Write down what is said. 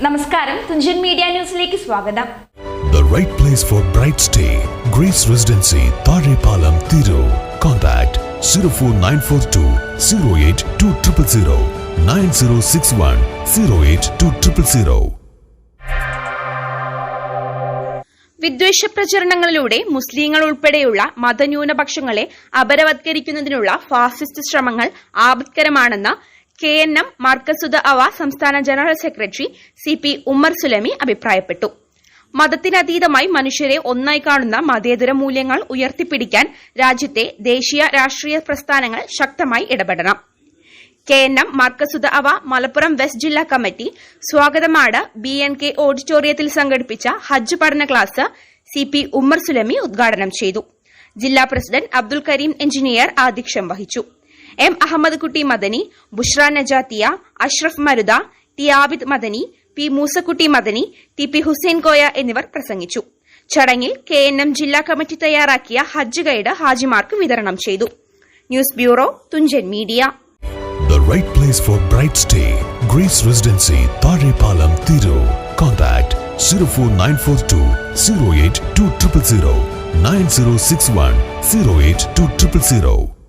നമസ്കാരം തുഞ്ചൻ മീഡിയ ന്യൂസിലേക്ക് സ്വാഗതം The right place for bright stay. Grace Residency, Palam, Thiru. Contact 04942 08200 9061 08200. വിദ്വേഷ പ്രചരണങ്ങളിലൂടെ മുസ്ലിങ്ങൾ ഉൾപ്പെടെയുള്ള മതന്യൂനപക്ഷങ്ങളെ അപരവത്കരിക്കുന്നതിനുള്ള ഫാസിസ്റ്റ് ശ്രമങ്ങൾ ആപത്കരമാണെന്ന് കെ എൻ എം മാർക്കസുദ അവ സംസ്ഥാന general secretary C P Ummer Sulami അഭിപ്രായപ്പെട്ടു. മതത്തിനതീതമായി മനുഷ്യരെ ഒന്നായി കാണുന്ന മതേതര മൂല്യങ്ങൾ ഉയർത്തിപ്പിടിക്കാൻ രാജ്യത്തെ ദേശീയ രാഷ്ട്രീയ പ്രസ്ഥാനങ്ങൾ ശക്തമായി ഇടപെടണം. കെ എൻ എം മാർക്കസുദ അവ മലപ്പുറം വെസ്റ്റ് ജില്ലാ കമ്മിറ്റി സ്വാഗതമാട് ബി എൻ കെ ഓഡിറ്റോറിയത്തിൽ സംഘടിപ്പിച്ച ഹജ്ജ് പഠന class C P Ummer Sulami ഉദ്ഘാടനം ചെയ്തു. ജില്ലാ പ്രസിഡന്റ് അബ്ദുൽ കരീം എഞ്ചിനീയർ ആധ്യക്ഷം വഹിച്ചു. M Ahmed Kutty Madani Bushra Najathiya Ashraf മരുദ T Abid Madani P Moosakutty Madani T P Hussain Koya എന്നിവർ പ്രസംഗിച്ചു ചടങ്ങിൽ കെ എൻ എം ജില്ലാ കമ്മിറ്റി തയ്യാറാക്കിയ ഹജ്ജ് ഗൈഡ് ഹാജിമാർക്ക് വിതരണം ചെയ്തു news bureau Thunchan media The right place for bright stay. Grace Residency, Palam, Thiru. Contact 04942 08200 9061 08200.